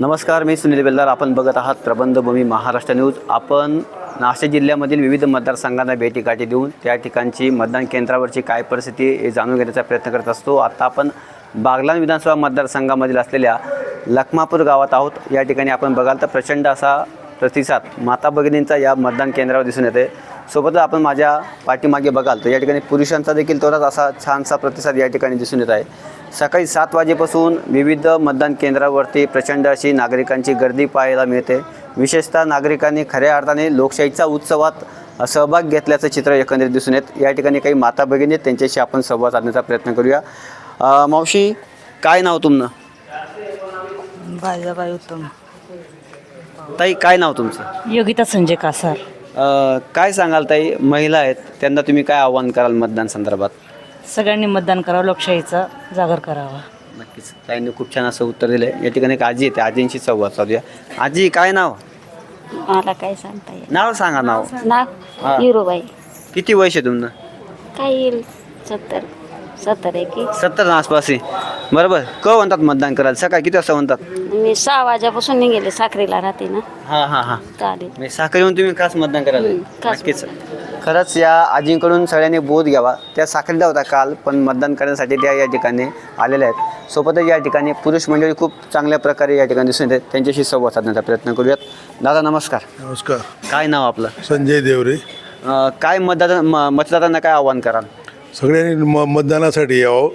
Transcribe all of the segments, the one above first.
नमस्कार मी सुनील बेलदार. आपण बघत आहात प्रबंधभूमी महाराष्ट्र न्यूज. आपण नाशिक जिल्ह्यामधील विविध मतदारसंघांना भेटीगाठी देऊन त्या ठिकाणची मतदान केंद्रावरची काय परिस्थिती हे जाणून घेण्याचा प्रयत्न करत असतो. आता आपण बागलान विधानसभा मतदारसंघामधील असलेल्या लखमापूर गावात आहोत. या ठिकाणी आपण बघाल तर प्रचंड असा प्रतिसाद माता भगिनींचा या मतदान केंद्रावर दिसून येते. सोबतच आपण माझ्या पाठीमागे बघाल तर या ठिकाणी पुरुषांचा देखील तोराच असा छानसा प्रतिसाद या ठिकाणी दिसून येत आहे. सकाळी सात वाजेपासून विविध मतदान केंद्रावरती प्रचंड अशी नागरिकांची गर्दी पाहायला मिळते. विशेषतः नागरिकांनी खऱ्या अर्थाने लोकशाहीचा उत्सवात सहभाग घेतल्याचं चित्र एकंदरीत दिसून येत. या ठिकाणी काही माता भगिनी आहेत त्यांच्याशी आपण संवाद साधण्याचा प्रयत्न करूया. मावशी काय नाव तुमनं? बाजाबाई उत्तम. ताई काय नाव तुमचं? योगिता संजय कासार. अ, काय सांगाल ताई? महिला आहेत त्यांना तुम्ही काय आव्हान कराल मतदान संदर्भात? सगळ्यांनी मतदान करावं लोकशाहीचा जागर करावा. नक्कीच. ताईंनी खूप छान असं उत्तर दिलं आहे या ठिकाणी एक आजी येते आजींशी संवाद साधूया. आजी काय नाव? मला काय सांगता येईल नाव सांगा नाव. हा. ना हिरोबाई किती वयस आहे तुमनं काय येईल? सत्तर. सत्तर आहे की? सत्तर आसपास आहे. बरोबर. क म्हणतात मतदान करायला? सकाळी किती वाजता म्हणतात? मी सहा वाजेपासून निघेले साखरेला राहते ना. हां हां हां. चालेल. मी साखर येऊन तुम्ही खास मतदान करायला हम्म, खास नक्कीच. खरंच या आजींकडून सगळ्यांनी बोध घ्यावा. त्या साखरीला होता काल पण मतदान करण्यासाठी त्या या ठिकाणी आलेल्या आहेत. सोबतच या ठिकाणी पुरुष मंडळी खूप चांगल्या प्रकारे या ठिकाणी दिसून येते त्यांच्याशी संवाद साधण्याचा प्रयत्न करूयात. दादा नमस्कार. नमस्कार. काय नाव आपलं? संजय देवरे. अं, काय मतदार म मतदारांना काय आव्हान कराल? सगळ्यांनी म मतदानासाठी यावं.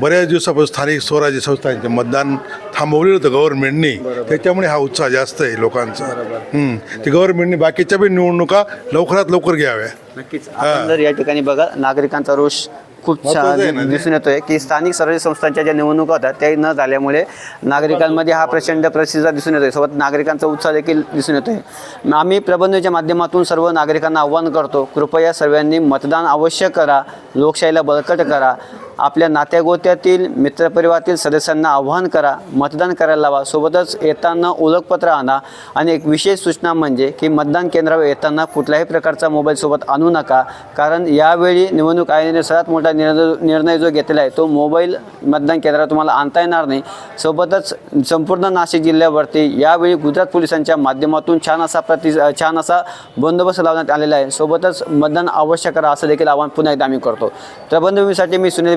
बऱ्याच दिवसापासून स्थानिक स्वराज्य संस्थांचे मतदान थांबवलेलं होतं गव्हर्नमेंटनी त्याच्यामुळे हा उत्साह जास्त आहे लोकांचा. हम्म. ते गव्हर्नमेंटनी बाकीच्या पण निवडणुका लवकरात लवकर घ्याव्या. नक्कीच. आपण जर या ठिकाणी बघा नागरिकांचा रोष खूप महत्त्वाचं आहे ना छान ते. दिसून येतोय की स्थानिक स्वराज्य संस्थांच्या ज्या निवडणुका होत्या त्या न झाल्यामुळे नागरिकांमध्ये हा प्रचंड प्रतिसाद दिसून येतोय. सोबत नागरिकांचा उत्साह देखील दिसून येतोय. म- आम्ही प्रबंधच्या माध्यमातून सर्व नागरिकांना आव्हान करतो कृपया सर्वांनी मतदान अवश्य करा लोकशाहीला बळकट करा. आपल्या नात्यागोत्यातील मित्रपरिवारातील सदस्यांना आव्हान करा मतदान करायला लावा. सोबतच येताना ओळखपत्र आणा. आणि एक विशेष सूचना म्हणजे की मतदान केंद्रावर येताना कुठल्याही प्रकारचा मोबाईल सोबत आणू नका. कारण यावेळी निवडणूक आयोगाने सर्वात मोठा निर्णय निर्णय जो घेतलेला आहे तो मोबाईल मतदान केंद्रावर तुम्हाला आणता येणार नाही. सोबतच संपूर्ण नाशिक जिल्ह्यावरती यावेळी गुजरात पोलिसांच्या माध्यमातून छान असा प्रति छान असा बंदोबस्त लावण्यात आलेला आहे. सोबतच मतदान अवश्य करा असं देखील आव्हान पुन्हा एकदा आम्ही करतो. प्रबंधभूमीसाठी मी सुनील